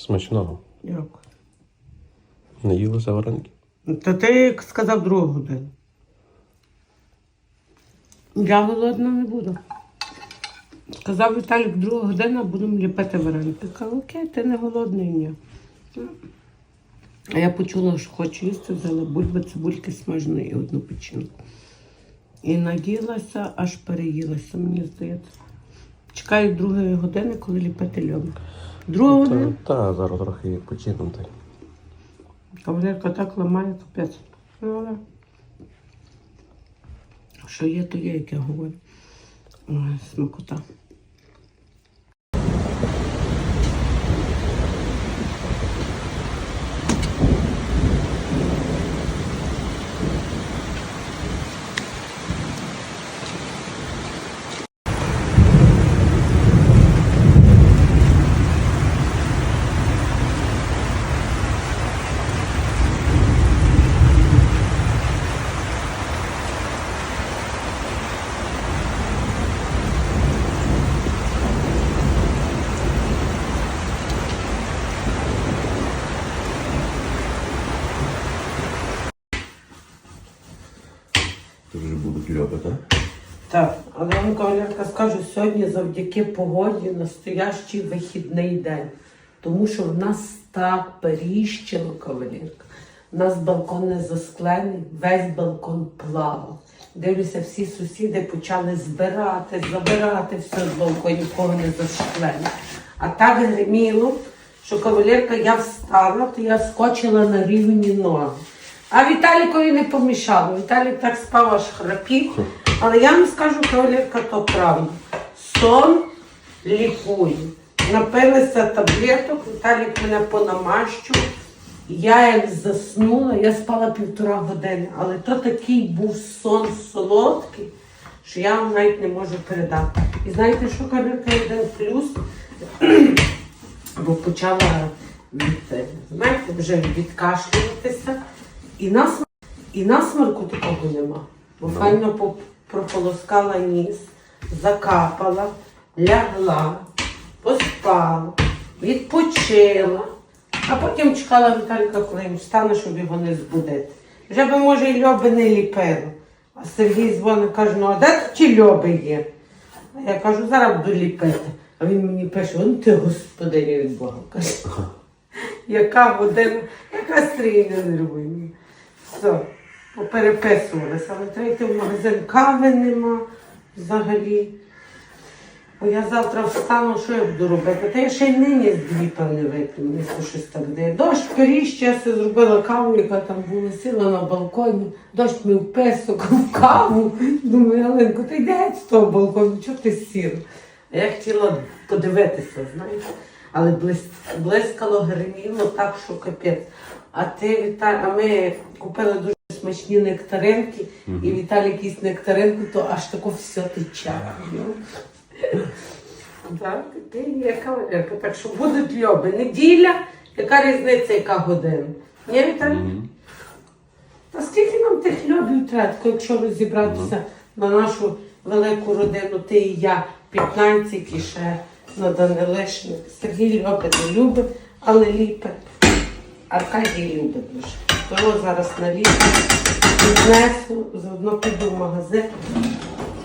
Смачного. Дякую. Не їлося вареники? Та ти як сказав другу годину. Я голодна не буду. Сказав Віталік, друга година будемо ліпити вареники. Кажу, окей, ти не голодний ні. А я почула, що хочу їсти, взяла бульби, цибульки смажної і одну печінку. І наїлася, аж переїлася, мені здається. Чекаю другої години, коли ліпити льоник. Друга година. Та, та зараз трохи починути. Кавалерка так ламає капець. Ну, але що є, то є, як я говорю. Ой, смакота. Тут вже будуть льоби, так? Так, але я вам скажу, сьогодні завдяки погоді настоящий вихідний день. Тому що в нас так періщило кавалерка. У нас балкон не засклений, весь балкон плавав. Дивлюся, всі сусіди почали збирати, забирати все з балконів, кого не зашклені. А так гриміло, що кавалерка я встала, то я скочила на рівні ноги. А Віталікові не помішало. Віталік так спав аж храпів. Але я вам скажу, кавалерка, то правда. Сон лікує. Напилися таблеток, Віталік мене понамащував. Я як заснула, я спала півтора години, але то такий був сон солодкий, що я вам навіть не можу передати. І знаєте, що кавалерка один плюс, бо почала від, знаєте, вже відкашлюватися. І, насмар... і насмарку такого нема. Бо файно поп- прополоскала ніс, закапала, лягла, поспала, відпочила, а потім чекала Віталіка, коли він встане, щоб його не збудити. Вже би, може, і льоби не ліпило. А Сергій дзвонить, каже, ну а де тут ті льоби є? А я кажу, зараз буду ліпити. А він мені пише, он ти господиня від Бога. Каже, яка година, яка стрій не нервує. Все, попереписувалися, але треба йти в магазин кави нема взагалі. Бо я завтра встану, що я буду робити? Та я ще й нині з дві певне вип'ю, мені щось так дає. Дощ періще, я собі зробила каву, яка там була, сіла на балконі, дощ мив песок в каву. Думаю, Галинко, ти йди з того балкону, чого ти сіла? А я хотіла подивитися, знаєш. Але блискало, гриміло так, що капець. А ти Віталій, а ми купили дуже смачні нектаринки, і Віталій якісь нектаринку, то аж тако все тече. ну. Так, ти є кавалерка, так що будуть льоби. Неділя, яка різниця, яка година? Ні, Віталій? Та скільки нам тих льобів треба, якщо розібратися на нашу велику родину, ти і я, 15 і ще на Данилишник. Сергій льоби не любить, але ліпить. Аркадій любить дуже. Того зараз на літо віднесу, заодно піду в магазин.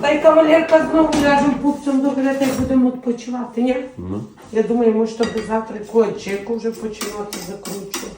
Та й кавалерка знову ляжемо пупцем до та й будемо відпочивати, ні? Ну. Я думаю, може, то би завтра кочеку вже починати закручувати.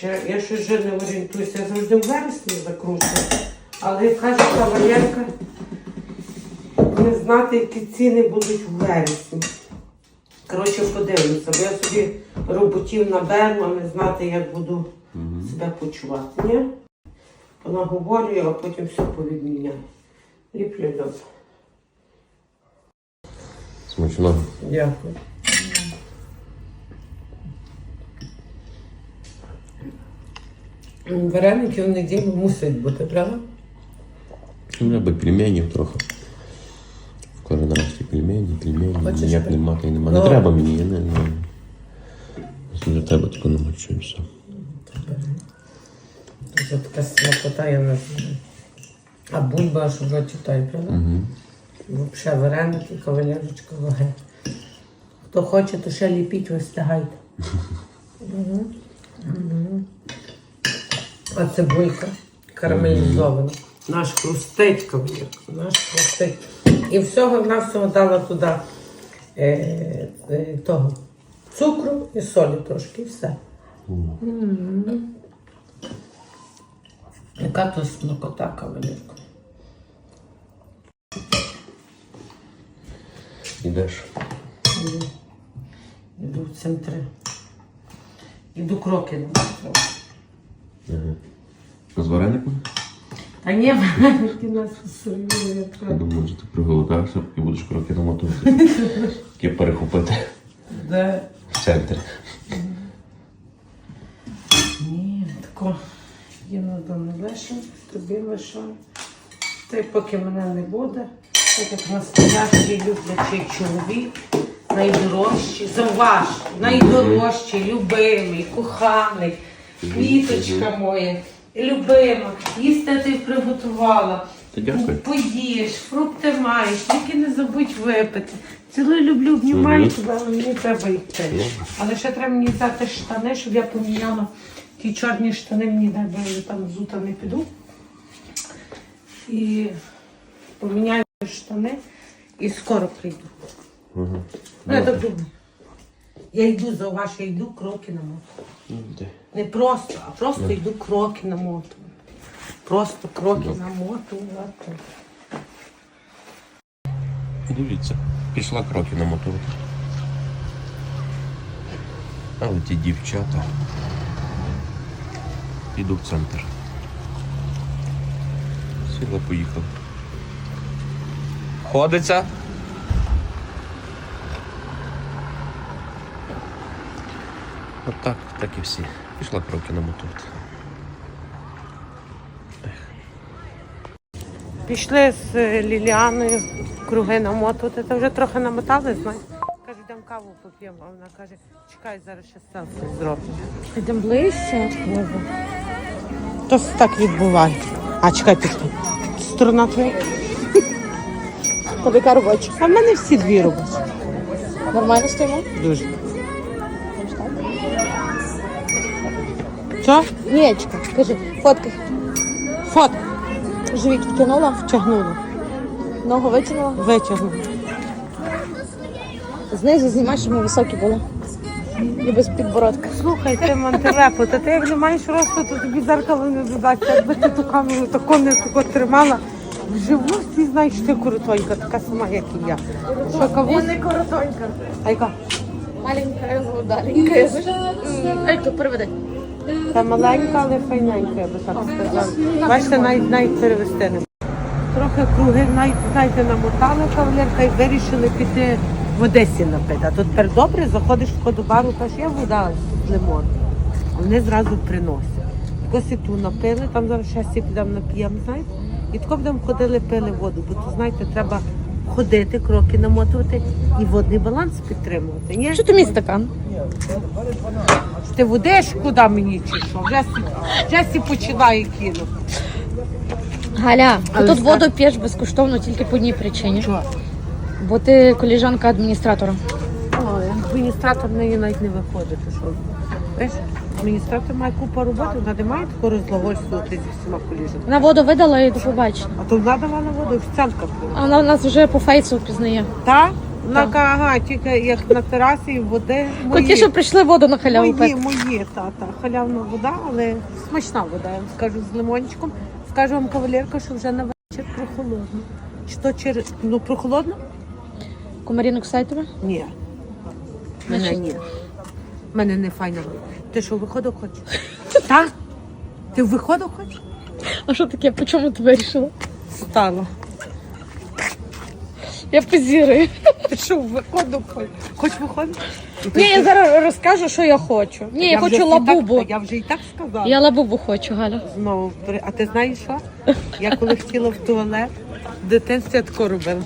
Чи я щось вже не орієнтуюся, я завжди в вересні закручую. Але каже кавалерка, не знати, які ціни будуть в вересні. Коротше, подивлюся, бо я собі роботів наберу, а не знати, як буду себе почувати. Ні? Понаговорюю, а потім все повідміняю. Ліплю льод. Смачного. Дякую. Вареники в неділю мусять бути, правда? Може би пельменів трохи. Кожен раз ті пельмені, пельмені. Хочеш Ніяк пель- нема, та й нема. Ну. Не треба мені, я не. Не треба таку намочу і все. Це така смакота, я не знаю. А бульба аж в роті правда? Угу. Взагалі вареники, кавалерочка, ваги. Хто хоче, то ще ліпіть, ви встигайте. А цибулька карамелізована. Наш хрустить, кавалерка, наш хрустить. І всього на всього дала туди е, е, того цукру і солі трошки, і все. М. Яка то смакота, кавалерка. Ідеш. Іду в центри. Іду кроки на З вареником? Та ні, ти нас посолює. Я думаю, що ти приголокався і будеш кроки намотувати. Таке перехопити Де? в центрі. Ні, тако їм до не тобі лишаю. Та й поки мене не буде, так як настоящий люблячий чоловік, найдорожчий, заваж, найдорожчий, любимий, коханий, квіточка моя, любима, їсти ти приготувала. Дякую. Поїж, фрукти маєш, тільки не забудь випити. Цілую люблю, обнімаю тебе, але мені треба йти. Але ще треба мені взяти штани, щоб я поміняла ті чорні штани, мені дай бо я там взута не піду. І поміняю штани і скоро прийду. Ага. Ну, я так думаю. Я йду за ваш, я йду кроки на моту. Не просто, а просто йду кроки на моту. Просто кроки на моту. Дивіться, пішла кроки намотувати. Але ті дівчата. Іду в центр. Сіла, поїхала. Ходиться. От так, і всі. Пішла кроки намотувати. Пішли з Ліліаною круги намотувати. Та вже трохи намотали, знаєш. Каву поп'ємо, а вона каже, чекай, зараз ще селфі зроблю. Йдемо ближче. То все так відбувається. А чекай, ти? Сторона твоя? Тобі робоча. А в мене всі дві робочі. Нормально стоїмо? Дуже. Що? Нієчка, кажи, фоткай. Фот. Живіт втягнула, Втягнула. ногу витягнула. Витягнула. Знизу знімай, щоб ми високі були. І без підбородка. Слухай, ти мантелепо, та ти як не маєш росту, то тобі зеркало не додаться. Якби ти ту камеру таку не таку тримала, вживу всі знаєш, ти коротонька, така сама, як і я. Що каву? не коротонька. А яка? Маленька, удаленька. Ей, то переведи. Та маленька, але файненька, я би так сказала. Бачите, навіть навіть перевести не. Трохи круги навіть, знаєте, намотали кавалерка і вирішили піти в Одесі напити. А тут тепер добре, заходиш в кодобару, кажеш, я вода з лимону. Вони зразу приносять. Якось і ту напили, там зараз ще всі підемо нап'ємо, знаєте. І тако будемо ходили, пили воду, бо то, знаєте, треба ходити, кроки намотувати і водний баланс підтримувати. Ні? Що ти мій стакан? Ти водиш куди мені чи що? Вже, сі- вже сі починає кинути. Галя, Але тут воду п'єш безкоштовно тільки по одній причині. Що? Бо ти коліжанка адміністратора. Ой, адміністратор неї навіть не виходить. Що? Знаєш, адміністратор має купу роботи, вона не має такого розлагольствувати зі всіма коліжами. Вона воду видала і до побачення. А то вона давала воду, офіціантка була. А вона нас вже по фейсу впізнає. Та? Вона каже, ага, тільки як на терасі води. Коті, що прийшли воду на халяву мої, пити. мої, та, та, халявна вода, але смачна вода, я вам скажу, з лимончиком. Скажу вам, кавалерка, що вже на вечір прохолодно. Чи то через, ну прохолодно? Комаріну кусай тебе? Ні. Мене ні. Мене не файно. Ти що, виходу хочеш? Так? Ти в виходу хочеш? А що таке? По чому ти вирішила? Стало. Я позірую. Ти що, в виходу хочеш? Хоч виходити? Ні, я зараз розкажу, що я хочу. Ні, я, вже хочу і лабубу. Так, я вже і так сказала. Я лабубу хочу, Галя. Знову, при- а ти знаєш що? Я коли хотіла в туалет, в дитинстві я тако робила.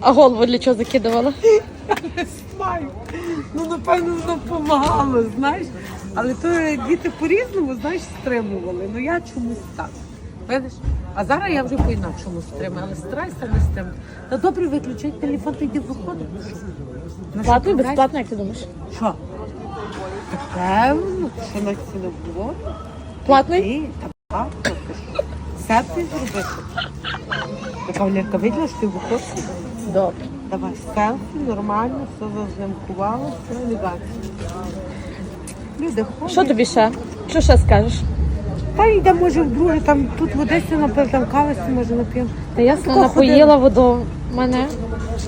А голову для чого закидувала? Не знаю. Ну, напевно, воно допомагало, знаєш. Але то діти по-різному, знаєш, стримували. Ну я чомусь так. Видиш? А зараз я вже по-інакшому стримую, але старайся не стримувати. Та добре виключай телефон, ти йди виходить. Платно і безплатно, як ти думаєш? Що? Так певно, що на ціле було. Платний? Ти, та так, все ти зробити. Така Валерка, виділа, що ти виходиш? Добре. Давай селфі, нормально, все зазнимкувало, все елегантно. Люди ходять. Що тобі ще? Що ще скажеш? Та йде, може, вдруге, там тут в Одесі, напевно, там кависі, може, нап'ємо. Та я Тако напоїла воду мене,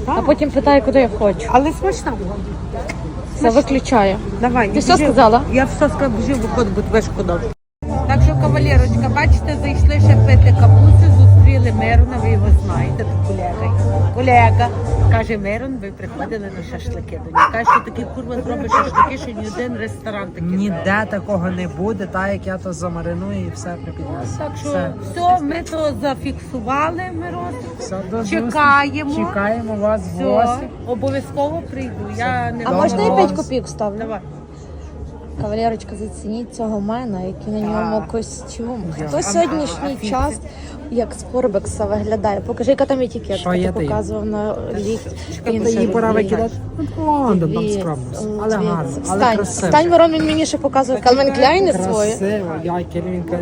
а Так. потім питаю, куди я хочу. Але смачна була. Все виключаю. Давай. Ти біжи. сказала? Я все сказала, біжи, виходь, бо тебе шкода. Так що, кавалерочка, бачите, зайшли ще пити капусти, зустріли Мирона, ви його знаєте, то колега. Колега. Каже, Мирон, ви приходили на шашлики до нього. Каже, що такий курва зробить шашлики, що ні один ресторан такий. Ніде такого не буде, так як я то замариную і все припіднесу. Так що все. все, ми то зафіксували, Мирон. все до зустрічі. Чекаємо. Чекаємо вас в Все, гості. обов'язково прийду. Я не А можна і 5 копійок ставлю? Давай. Кавалерочка, зацініть цього мена, який на ньому костюм. Хто сьогоднішній а- а час як з Форбекса виглядає? Покажи, яка там етикетка. Що Ти показував на ліфт. Чекай, її пора викидати. Але гарно, але Стань, красиво. стань, Ворон, він мені ще показує Кальвин Кляйни свої. Красиво, я Кирилінка.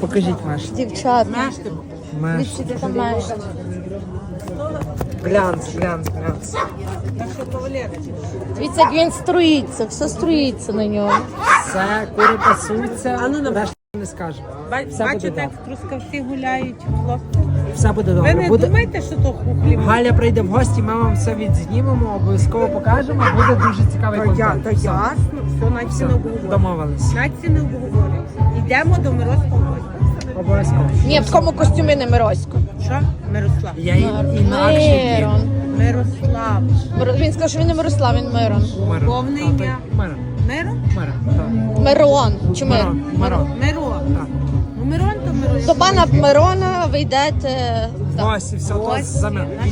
Покажіть Маш. Дівчат. Маш. Там маєш. Глянц, глянц, глянц. Дивіться, як він струїться, все струїться на ньому. Все, кури пасуються. А ну, на- не Все буде Бачите, як в Трускавці гуляють хлопці. Все буде Ви добре. не Буде... думаєте, що то хухлі? Галя прийде в гості, ми вам все відзнімемо, обов'язково покажемо. Буде дуже цікавий Та я, контент. та Все. ясно, все, Все, не обговорюємо. домовились. Навіть не обговорюємо. Йдемо до гостя. Обов'язково. Ні, в такому костюмі не Миросько. Що? Мирослав. Я і- інакше. Мирон. Мирослав. Мир- Він сказав, що він не Мирослав, він Мирон. Мирон. Повне Так, ім'я? Мирон. Мирон? Мирон. так. Мирон. Чи Мир? Мирон. Мирон. Мирон. Так. Ну, Мирон то Мирон. До пана Мирона ви йдете. так. Гості, все то Гості, за мене. наша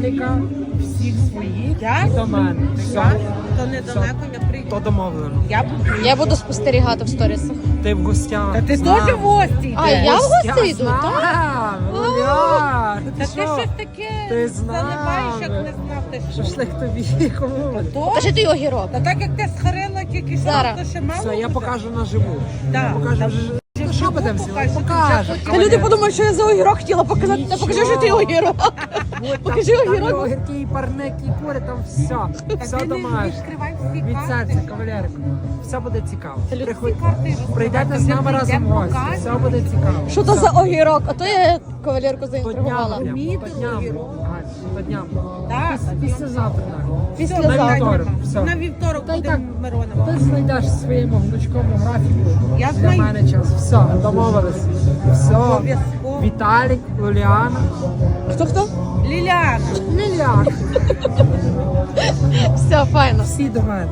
Віталіка, всіх своїх Я? і до мене. Все. Я? То недалеко я прийду. То домовлено. Я буду. Я буду спостерігати в сторісах. Ти в гостях. Та ти теж в гості А, йдеш. я в гості йду, так? Та ти ти щось таке Ти заливаєш, як не знав ти що. Шашлик тобі кому? Покажи той огірок. Та так як ти схарила тільки що, то ще мало Все, я покажу наживу. Я покажу вже. Ну що будемо ти Та люди подумають, що я за огірок хотіла показати. Та покажи, що ти огірок. Покажи Там і огірок. огірки, і парник, і кури, там все. Все домашнє. відкривай всі Від карти. серця, кавалерка. Все буде цікаво. люди Приходь. Всі карти розкривай. Прийдете з Там нами разом в гості. покажемо. Все буде цікаво. Що то за огірок? А то я кавалерку По дням, заінтригувала. прям, по дням. По дням. Так, так. Післязавтра. Після на завтра. вівторок. Все. На вівторок Та й будемо так. Миронова. Ти знайдеш своєму гнучкому графіку Я для знаю. мене час. Все, домовились. Все. Обов'язково. Віталік, Ліліана. Хто хто? Ліліана. Ліліана. Все, файно. Всі до мене.